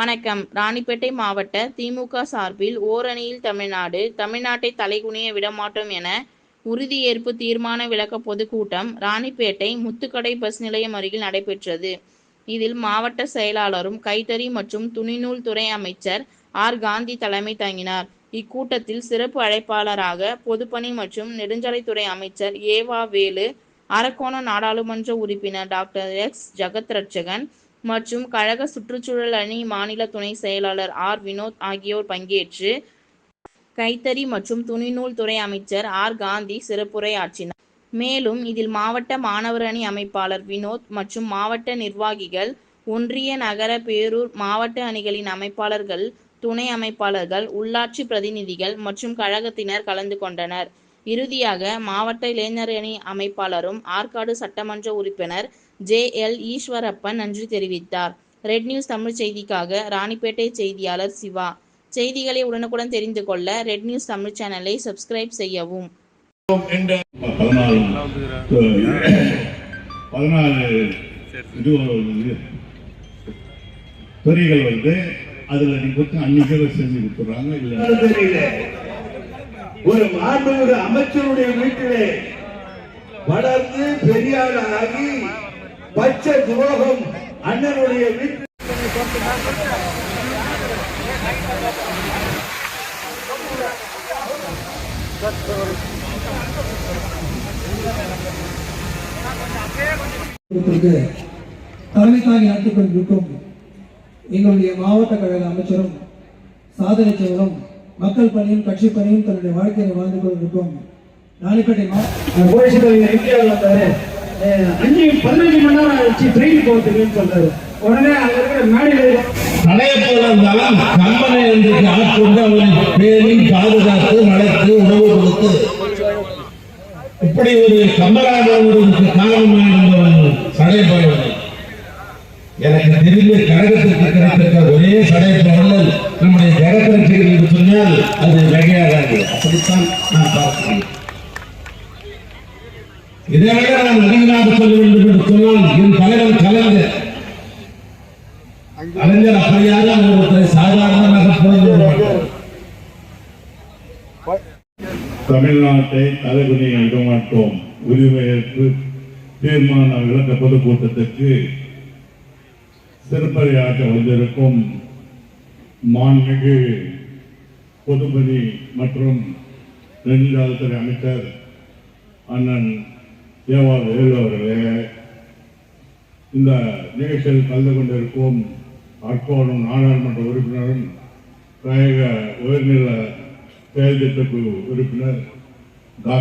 வணக்கம். ராணிப்பேட்டை மாவட்ட திமுக சார்பில் ஓரணியில் தமிழ்நாடு தமிழ்நாட்டை தலைகுனிய விடமாட்டோம் என உறுதியேற்பு தீர்மான விளக்க பொதுக்கூட்டம் ராணிப்பேட்டை முத்துக்கடை பஸ் நிலையம் அருகில் நடைபெற்றது. இதில் மாவட்ட செயலாளரும் கைத்தறி மற்றும் துணிநூல் துறை அமைச்சர் ஆர். காந்தி தலைமை தாங்கினார். இக்கூட்டத்தில் சிறப்பு அழைப்பாளராக பொதுப்பணி மற்றும் நெடுஞ்சாலைத்துறை அமைச்சர் ஏவா வேலு அரக்கோணம் நாடாளுமன்ற உறுப்பினர் டாக்டர் எக்ஸ். ஜெகத் ரட்சகன் மற்றும் கழக சுற்றுச்சூழல் அணி மாநில துணை செயலாளர் ஆர். வினோத் ஆகியோர் பங்கேற்று கைத்தறி மற்றும் துணிநூல் துறை அமைச்சர் ஆர். காந்தி சிறப்புரையாற்றினார். மேலும் இதில் மாவட்ட மாணவர் அணி அமைப்பாளர் வினோத் மற்றும் மாவட்ட நிர்வாகிகள் ஒன்றிய நகர பேரூர் மாவட்ட அணிகளின் அமைப்பாளர்கள் துணை அமைப்பாளர்கள் உள்ளாட்சி பிரதிநிதிகள் மற்றும் கழகத்தினர் கலந்து கொண்டனர். இறுதியாக மாவட்ட இளைஞர் அணி அமைப்பாளரும் ஆற்காடு சட்டமன்ற உறுப்பினர் ஜே எல் ஈஸ்வரப்பன் நன்றி தெரிவித்தார். ரெட் நியூஸ் தமிழ் செய்திக்காக ராணிப்பேட்டை செய்தியாளர் சிவா. செய்திகளை உடனுக்குடன் தெரிந்து கொள்ள ரெட் நியூஸ் தமிழ் சேனலை சப்ஸ்கிரைப் செய்யவும். பதினாலு பதினாலு துறைகள் வந்து அதுல நீங்க அன்னைக்கு செஞ்சு கொடுத்துறாங்க இல்ல? தெரியல ஒரு மாண்புமிகு அமைச்சருடைய வீட்டிலே வளர்ந்து பெரியார் ஆகி பச்சை துரோகம் அண்ணனுடைய வீட்டில் கூட்டத்திற்கு தலைமை தாங்கி கொண்டிருக்கும் எங்களுடைய மாவட்ட கழக அமைச்சரும் சாதனை செயலும் மக்கள் பணியும் கட்சி பணியும் தன்னுடைய வாழ்க்கையை வாழ்ந்து கொண்டிருக்கும் அஹ் அஞ்சு பதினஞ்சு மணி நேரம் ஆயிடுச்சு ட்ரெயின் போகிறதுக்குன்னு சொல்றாரு. உடனே அங்க இருக்கிற மேடையில் இருந்தாலும் கம்பனை என்று ஆட்கொண்டு அவனை பேணி பாதுகாத்து வளர்த்து உணவு கொடுத்து இப்படி ஒரு கம்பராஜனுக்கு காரணமாக இருந்தவன் சடை போயவன் எனக்கு தெரிந்த கழகத்திற்கு கிடைத்திருக்க ஒரே சடை சொன்னால் அது மிகையாகாது அப்படித்தான் நான் பார்க்கிறேன். இதை விட நான் அதிகமாக சொல்ல வேண்டும் என்று சொன்னால் என் தலைவன் கலைஞர். கலைஞர் அப்படியாக ஒருத்தரை சாதாரணமாக புரிந்து கொள்வார் தமிழ்நாட்டை தலைகுனிய விடமாட்டோம் உரிமையேற்பு தீர்மான விளக்க பொதுக்கூட்டத்திற்கு சிறப்பறையாக வந்திருக்கும் மாண்புமிகு பொதுப்பணி மற்றும் நெடுஞ்சாலைத்துறை அமைச்சர் அண்ணன் தேவா வேலு அவர்களே இந்த நிகழ்ச்சியில் கலந்து கொண்டிருக்கும் அற்போனும் நாடாளுமன்ற உறுப்பினரும் கழக உயர்நில செயல் திட்டக்குழு உறுப்பினர் டாக்டர்